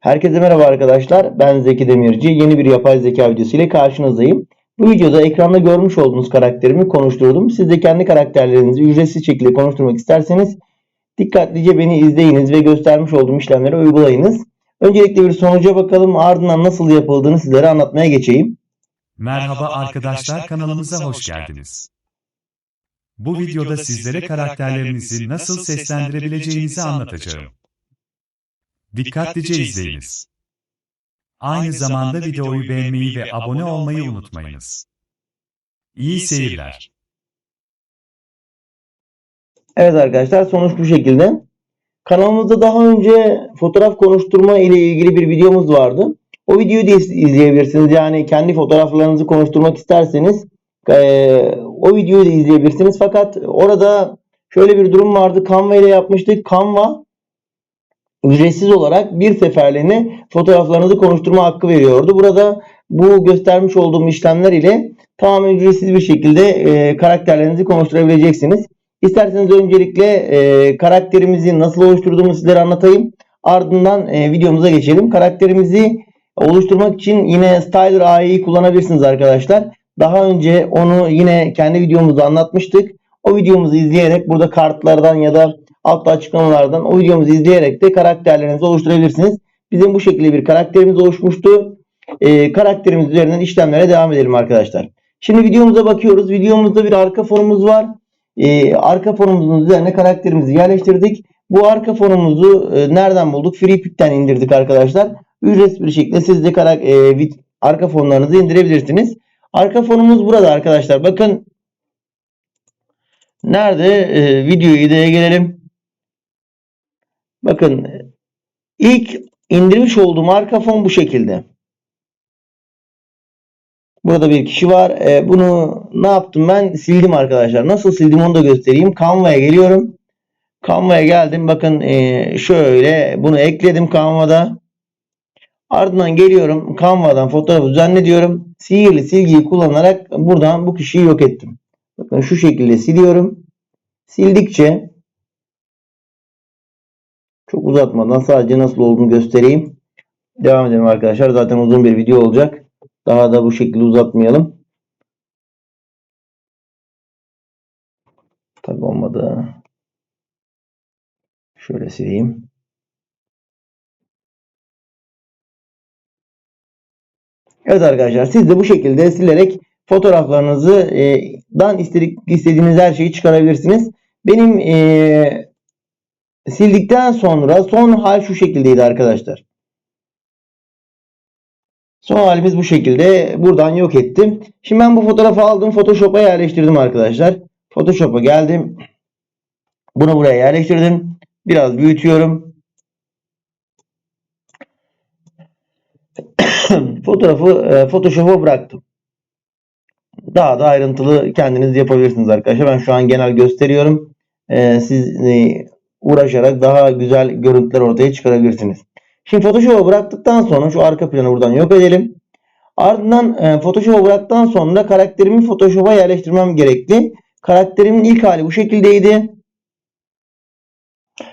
Herkese merhaba arkadaşlar. Ben Zeki Demirci. Yeni bir yapay zeka videosu ile karşınızdayım. Bu videoda ekranda görmüş olduğunuz karakterimi konuşturdum. Siz de kendi karakterlerinizi ücretsiz şekilde konuşturmak isterseniz dikkatlice beni izleyiniz ve göstermiş olduğum işlemleri uygulayınız. Öncelikle bir sonuca bakalım. Ardından nasıl yapıldığını sizlere anlatmaya geçeyim. Merhaba arkadaşlar kanalımıza hoş geldiniz. Bu videoda sizlere karakterlerinizi nasıl seslendirebileceğinizi anlatacağım. Dikkatlice izleyiniz. Aynı zamanda videoyu beğenmeyi ve abone olmayı unutmayınız. İyi seyirler. Evet arkadaşlar sonuç bu şekilde. Kanalımızda daha önce fotoğraf konuşturma ile ilgili bir videomuz vardı. O videoyu da iz- izleyebilirsiniz. Yani kendi fotoğraflarınızı konuşturmak isterseniz eee, o videoyu da izleyebilirsiniz. Fakat orada şöyle bir durum vardı. Canva ile yapmıştık. Canva ücretsiz olarak bir seferliğine fotoğraflarınızı konuşturma hakkı veriyordu. Burada bu göstermiş olduğum işlemler ile tamamen ücretsiz bir şekilde eee, karakterlerinizi konuşturabileceksiniz. İsterseniz öncelikle e, karakterimizi nasıl oluşturduğumu sizlere anlatayım. Ardından e, videomuza geçelim. Karakterimizi oluşturmak için yine Styler AI'yi kullanabilirsiniz arkadaşlar. Daha önce onu yine kendi videomuzda anlatmıştık. O videomuzu izleyerek burada kartlardan ya da altta açıklamalardan o videomuzu izleyerek de karakterlerinizi oluşturabilirsiniz. Bizim bu şekilde bir karakterimiz oluşmuştu. E, karakterimiz üzerinden işlemlere devam edelim arkadaşlar. Şimdi videomuza bakıyoruz. Videomuzda bir arka fonumuz var. Ee, arka fonumuzun üzerine karakterimizi yerleştirdik. Bu arka fonumuzu e, nereden bulduk? FreePik'ten indirdik arkadaşlar. Ücretsiz bir şekilde siz de karak- e, arka fonlarınızı indirebilirsiniz. Arka fonumuz burada arkadaşlar. Bakın nerede? E, video ideye gelelim. Bakın ilk indirmiş olduğum arka fon bu şekilde. Burada bir kişi var. E, bunu ne yaptım ben? Sildim arkadaşlar. Nasıl sildim onu da göstereyim. Canva'ya geliyorum. Canva'ya geldim. Bakın e, şöyle bunu ekledim Canva'da. Ardından geliyorum. Canva'dan fotoğrafı düzenle diyorum. Sihirli silgiyi kullanarak buradan bu kişiyi yok ettim. Bakın şu şekilde siliyorum. Sildikçe çok uzatmadan sadece nasıl olduğunu göstereyim. Devam edelim arkadaşlar. Zaten uzun bir video olacak. Daha da bu şekilde uzatmayalım. Tabii olmadı. Şöyle sileyim. Evet arkadaşlar siz de bu şekilde silerek fotoğraflarınızı e, dan istedik, istediğiniz her şeyi çıkarabilirsiniz. Benim e, sildikten sonra son hal şu şekildeydi arkadaşlar. Son halimiz bu şekilde. Buradan yok ettim. Şimdi ben bu fotoğrafı aldım. Photoshop'a yerleştirdim arkadaşlar. Photoshop'a geldim. Bunu buraya yerleştirdim. Biraz büyütüyorum. Fotoğrafı e, Photoshop'a bıraktım. Daha da ayrıntılı kendiniz yapabilirsiniz arkadaşlar. Ben şu an genel gösteriyorum. E, siz e, uğraşarak daha güzel görüntüler ortaya çıkarabilirsiniz. Şimdi Photoshop'a bıraktıktan sonra şu arka planı buradan yok edelim. Ardından e, Photoshop'a bıraktıktan sonra karakterimi Photoshop'a yerleştirmem gerekli. Karakterimin ilk hali bu şekildeydi.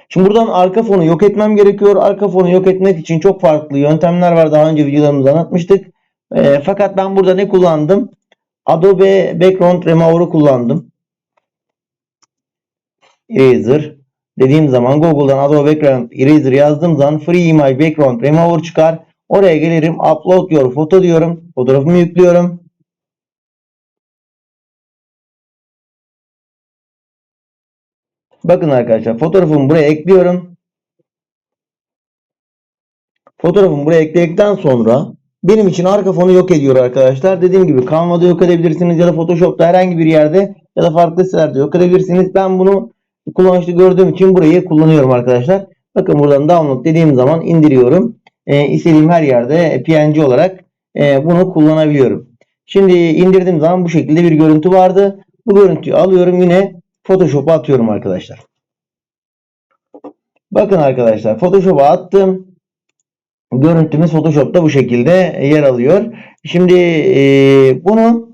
Şimdi buradan arka fonu yok etmem gerekiyor. Arka fonu yok etmek için çok farklı yöntemler var. Daha önce videolarımızda anlatmıştık. E, fakat ben burada ne kullandım? Adobe Background Remover'ı kullandım. Eraser. Dediğim zaman Google'dan Adobe Background Eraser yazdığım zaman Free Image Background Remover çıkar. Oraya gelirim. Upload your photo diyorum. Fotoğrafımı yüklüyorum. Bakın arkadaşlar fotoğrafımı buraya ekliyorum. Fotoğrafımı buraya ekledikten sonra benim için arka fonu yok ediyor arkadaşlar. Dediğim gibi Canva'da yok edebilirsiniz ya da Photoshop'ta herhangi bir yerde ya da farklı sitelerde yok edebilirsiniz. Ben bunu kullanışlı gördüğüm için burayı kullanıyorum arkadaşlar. Bakın buradan download dediğim zaman indiriyorum. E, istediğim her yerde PNG olarak e, bunu kullanabiliyorum. Şimdi indirdiğim zaman bu şekilde bir görüntü vardı. Bu görüntüyü alıyorum yine Photoshop'a atıyorum arkadaşlar. Bakın arkadaşlar Photoshop'a attım. Görüntümüz Photoshop'ta bu şekilde yer alıyor. Şimdi e, bunu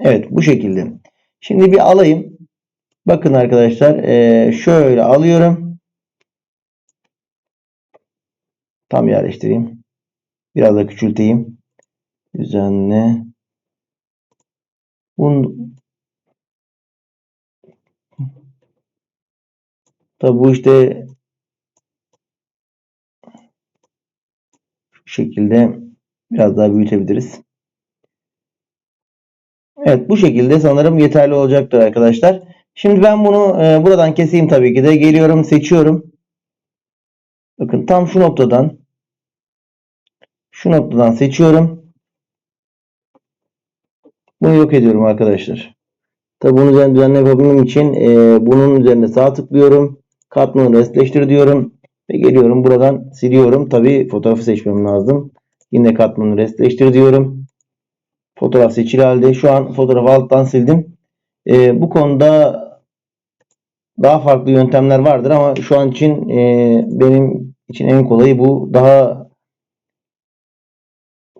evet bu şekilde. Şimdi bir alayım. Bakın arkadaşlar e, şöyle alıyorum. Tam yerleştireyim. Biraz da küçülteyim. Düzenle. Bunun Tabi bu işte şu şekilde biraz daha büyütebiliriz. Evet bu şekilde sanırım yeterli olacaktır arkadaşlar. Şimdi ben bunu e, buradan keseyim tabii ki de. Geliyorum seçiyorum. Bakın tam şu noktadan şu noktadan seçiyorum. Bunu yok ediyorum arkadaşlar. Tabi bunun üzerine düzenleme yapabilmem için e, bunun üzerine sağ tıklıyorum. Katmanı restleştir diyorum. Ve geliyorum buradan siliyorum. Tabi fotoğrafı seçmem lazım. Yine katmanı restleştir diyorum. Fotoğraf seçili halde. Şu an fotoğrafı alttan sildim. E, bu konuda daha farklı yöntemler vardır ama şu an için e, benim için en kolayı bu. Daha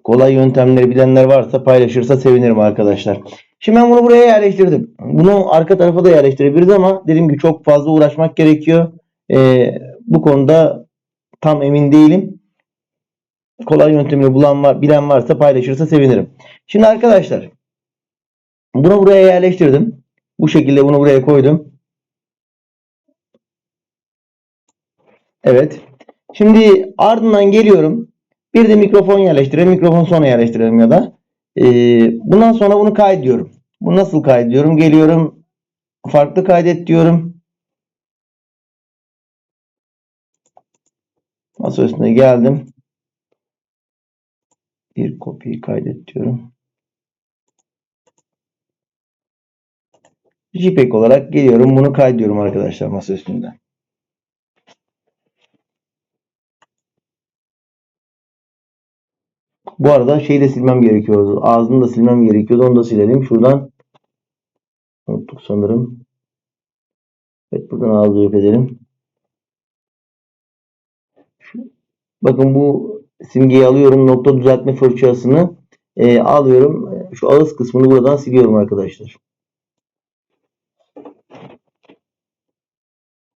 kolay yöntemleri bilenler varsa paylaşırsa sevinirim arkadaşlar. Şimdi ben bunu buraya yerleştirdim. Bunu arka tarafa da yerleştirebiliriz ama dediğim gibi çok fazla uğraşmak gerekiyor. E, bu konuda tam emin değilim. Kolay yöntemini bulan var, bilen varsa paylaşırsa sevinirim. Şimdi arkadaşlar bunu buraya yerleştirdim. Bu şekilde bunu buraya koydum. Evet. Şimdi ardından geliyorum. Bir de mikrofon yerleştirelim. Mikrofon sonra yerleştirelim ya da. Ee, bundan sonra bunu kaydediyorum. Bu nasıl kaydediyorum? Geliyorum. Farklı kaydet diyorum. Masa üstüne geldim. Bir kopyayı kaydet diyorum. JPEG olarak geliyorum. Bunu kaydediyorum arkadaşlar masa üstünde. Bu arada şeyi de silmem gerekiyordu. Ağzını da silmem gerekiyordu. Onu da silelim. Şuradan unuttuk sanırım. Evet buradan ağzı yok edelim. Bakın bu simgeyi alıyorum. Nokta düzeltme fırçasını e, alıyorum. Şu ağız kısmını buradan siliyorum arkadaşlar.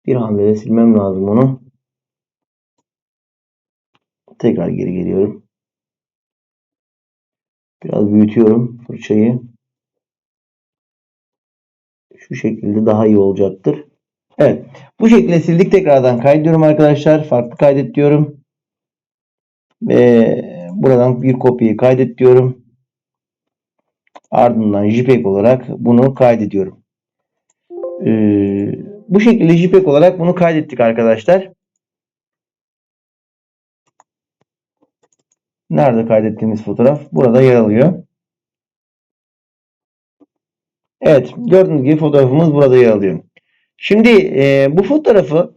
Bir hamlede silmem lazım onu. Tekrar geri geliyorum. Biraz büyütüyorum fırçayı. Şu şekilde daha iyi olacaktır. Evet. Bu şekilde sildik. Tekrardan kaydediyorum arkadaşlar. Farklı kaydet diyorum. Ve buradan bir kopyayı kaydet diyorum. Ardından JPEG olarak bunu kaydediyorum. Ee, bu şekilde JPEG olarak bunu kaydettik arkadaşlar. Nerede kaydettiğimiz fotoğraf? Burada yer alıyor. Evet. Gördüğünüz gibi fotoğrafımız burada yer alıyor. Şimdi e, bu fotoğrafı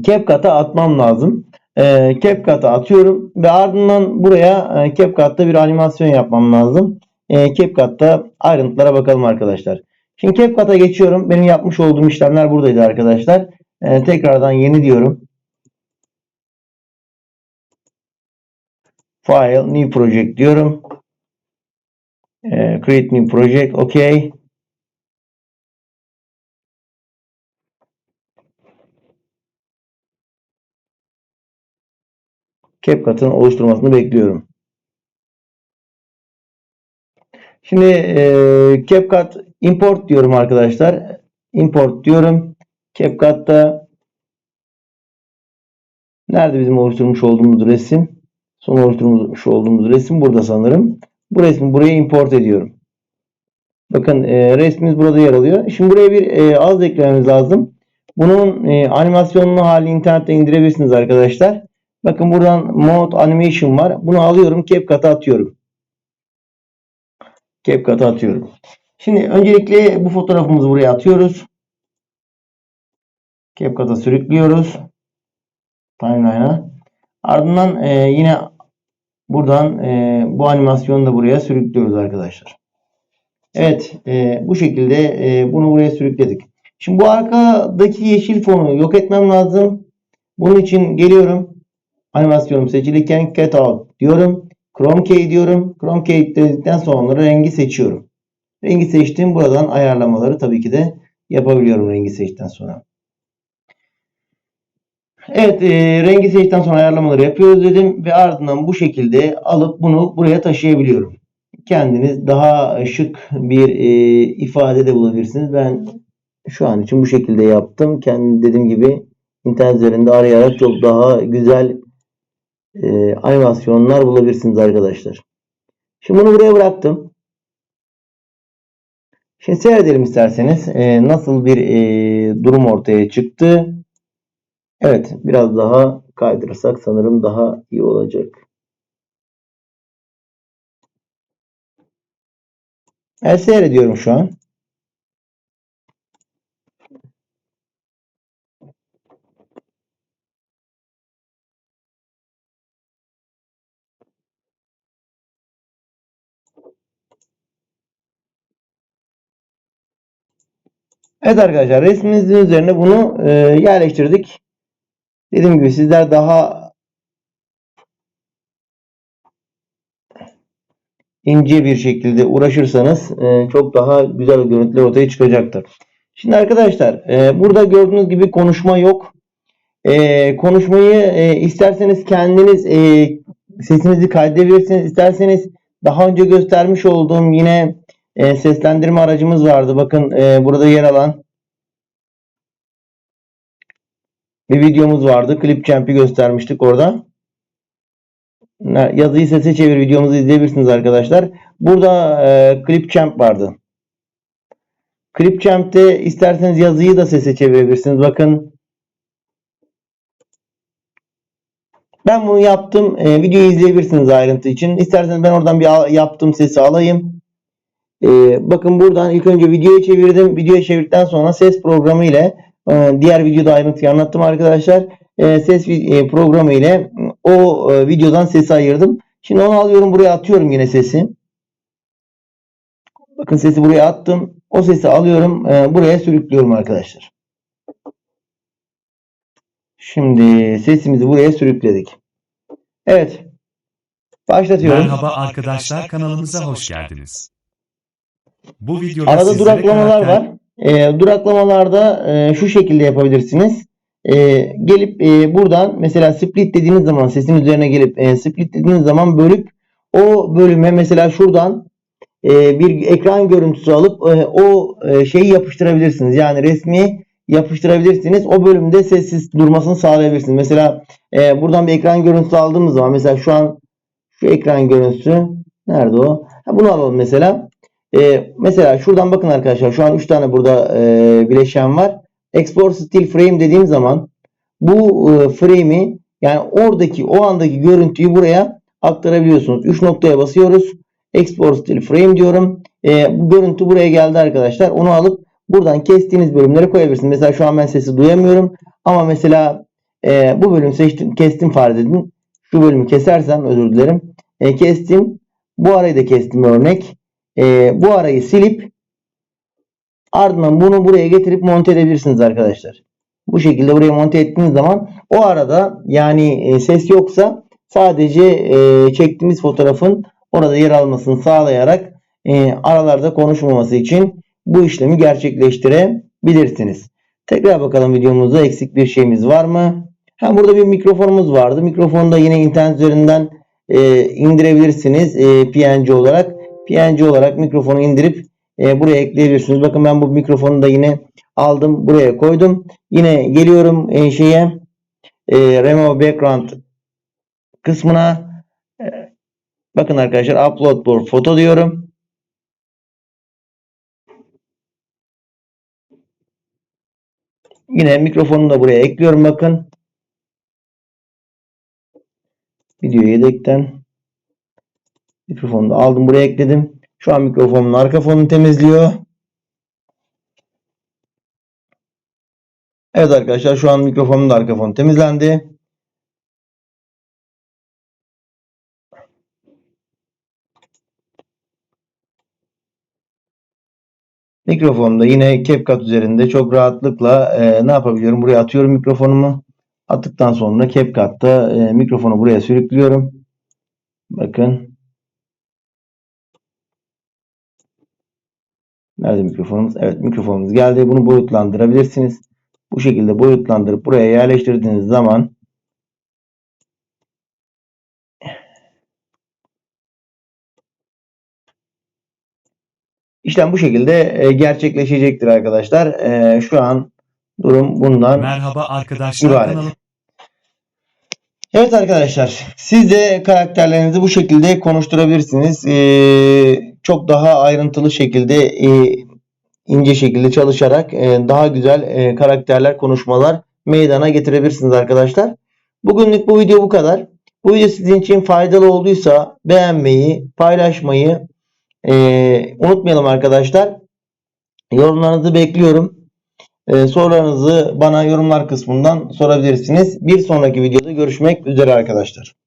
CapCut'a atmam lazım. E, CapCut'a atıyorum ve ardından buraya e, CapCut'ta bir animasyon yapmam lazım. E, CapCut'ta ayrıntılara bakalım arkadaşlar. Şimdi CapCut'a geçiyorum. Benim yapmış olduğum işlemler buradaydı arkadaşlar. E, tekrardan yeni diyorum. File, New Project diyorum. E, create New Project, OK. CapCut'ın oluşturmasını bekliyorum. Şimdi e, CapCut import diyorum arkadaşlar. Import diyorum. CapCut'ta nerede bizim oluşturmuş olduğumuz resim? Son oluşturmuş olduğumuz resim burada sanırım. Bu resmi buraya import ediyorum. Bakın e, resmimiz burada yer alıyor. Şimdi buraya bir e, az eklememiz lazım. Bunun e, animasyonlu halini internette indirebilirsiniz arkadaşlar. Bakın buradan Mode Animation var. Bunu alıyorum. CapCut'a atıyorum. CapCut'a atıyorum. Şimdi öncelikle bu fotoğrafımızı buraya atıyoruz. CapCut'a sürüklüyoruz. Timeline'a. Ardından e, yine buradan e, bu animasyonu da buraya sürüklüyoruz arkadaşlar. Evet. E, bu şekilde e, bunu buraya sürükledik. Şimdi bu arkadaki yeşil fonu yok etmem lazım. Bunun için geliyorum. Animasyonum seçilirken Cut Out diyorum. Chrome Key diyorum. Chrome Key dedikten sonra rengi seçiyorum. Rengi seçtim. Buradan ayarlamaları tabii ki de yapabiliyorum rengi seçtikten sonra. Evet, e, rengi seçtikten sonra ayarlamaları yapıyoruz dedim ve ardından bu şekilde alıp bunu buraya taşıyabiliyorum. Kendiniz daha şık bir e, ifade de bulabilirsiniz. Ben şu an için bu şekilde yaptım. Kendi dediğim gibi internet üzerinde arayarak çok daha güzel e, animasyonlar bulabilirsiniz arkadaşlar. Şimdi bunu buraya bıraktım. Şimdi seyredelim isterseniz e, nasıl bir e, durum ortaya çıktı. Evet, biraz daha kaydırırsak sanırım daha iyi olacak. Evet, seyrediyorum şu an. Evet arkadaşlar resminizin üzerine bunu e, yerleştirdik. Dediğim gibi sizler daha ince bir şekilde uğraşırsanız e, çok daha güzel görüntüler ortaya çıkacaktır. Şimdi arkadaşlar e, burada gördüğünüz gibi konuşma yok. E, konuşmayı e, isterseniz kendiniz e, sesinizi kaydedebilirsiniz. İsterseniz daha önce göstermiş olduğum yine e, seslendirme aracımız vardı. Bakın e, burada yer alan bir videomuz vardı. Clipchamp'i göstermiştik orada. Yazıyı sese çevir videomuzu izleyebilirsiniz arkadaşlar. Burada e, Clipchamp vardı. Clipchamp'te isterseniz yazıyı da sese çevirebilirsiniz. Bakın ben bunu yaptım. E, videoyu izleyebilirsiniz ayrıntı için. İsterseniz ben oradan bir yaptığım sesi alayım. E, bakın buradan ilk önce videoyu çevirdim. Videoyu çevirdikten sonra ses programı ile e, diğer videoda ayrıntıyı anlattım arkadaşlar. E, ses e, programı ile o e, videodan sesi ayırdım. Şimdi onu alıyorum buraya atıyorum yine sesi. Bakın sesi buraya attım. O sesi alıyorum e, buraya sürüklüyorum arkadaşlar. Şimdi sesimizi buraya sürükledik. Evet. Başlatıyorum. Merhaba arkadaşlar kanalımıza hoş geldiniz. Bu videoda Arada duraklamalar karakter- var. E, duraklamalarda e, şu şekilde yapabilirsiniz. E, gelip e, buradan mesela split dediğiniz zaman sesin üzerine gelip e, split dediğiniz zaman bölüp o bölüme mesela şuradan e, bir ekran görüntüsü alıp e, o e, şeyi yapıştırabilirsiniz. Yani resmi yapıştırabilirsiniz. O bölümde sessiz durmasını sağlayabilirsiniz. Mesela e, buradan bir ekran görüntüsü aldığımız zaman mesela şu an şu ekran görüntüsü nerede o? Ha, bunu alalım mesela. E, mesela şuradan bakın arkadaşlar. Şu an 3 tane burada e, bileşen var. Export Still Frame dediğim zaman bu e, frame'i yani oradaki o andaki görüntüyü buraya aktarabiliyorsunuz. 3 noktaya basıyoruz. Export Still Frame diyorum. E, bu görüntü buraya geldi arkadaşlar. Onu alıp buradan kestiğiniz bölümleri koyabilirsiniz. Mesela şu an ben sesi duyamıyorum. Ama mesela e, bu bölümü seçtim, kestim farz edin. Şu bölümü kesersem özür dilerim. E, kestim. Bu arayı da kestim örnek. E, bu arayı silip ardından bunu buraya getirip monte edebilirsiniz arkadaşlar. Bu şekilde buraya monte ettiğiniz zaman o arada yani e, ses yoksa sadece e, çektiğimiz fotoğrafın orada yer almasını sağlayarak e, aralarda konuşmaması için bu işlemi gerçekleştirebilirsiniz. Tekrar bakalım videomuzda eksik bir şeyimiz var mı? Ha, burada bir mikrofonumuz vardı. Mikrofonu da yine internet üzerinden e, indirebilirsiniz e, PNG olarak. PNG olarak mikrofonu indirip e, buraya ekleyebilirsiniz. Bakın ben bu mikrofonu da yine aldım buraya koydum. Yine geliyorum e, şeye e, remove background kısmına E, bakın arkadaşlar upload for foto diyorum. Yine mikrofonu da buraya ekliyorum bakın. Video yedekten mikrofonu da aldım buraya ekledim. Şu an mikrofonun arka fonunu temizliyor. Evet arkadaşlar şu an mikrofonun da arka fonu temizlendi. Mikrofonda yine CapCut üzerinde çok rahatlıkla e, ne yapabiliyorum? Buraya atıyorum mikrofonumu. Attıktan sonra CapCut'ta e, mikrofonu buraya sürüklüyorum. Bakın. Nerede mikrofonumuz? Evet mikrofonumuz geldi. Bunu boyutlandırabilirsiniz. bu şekilde boyutlandırıp buraya yerleştirdiğiniz zaman işlem bu şekilde e, gerçekleşecektir arkadaşlar. E, şu an durum bundan Merhaba arkadaşlar İbaret. Evet arkadaşlar, siz de karakterlerinizi bu şekilde konuşturabilirsiniz. Ee, çok daha ayrıntılı şekilde, e, ince şekilde çalışarak e, daha güzel e, karakterler, konuşmalar meydana getirebilirsiniz arkadaşlar. Bugünlük bu video bu kadar. Bu video sizin için faydalı olduysa beğenmeyi, paylaşmayı e, unutmayalım arkadaşlar. Yorumlarınızı bekliyorum. Ee, sorularınızı bana yorumlar kısmından sorabilirsiniz. Bir sonraki videoda görüşmek üzere arkadaşlar.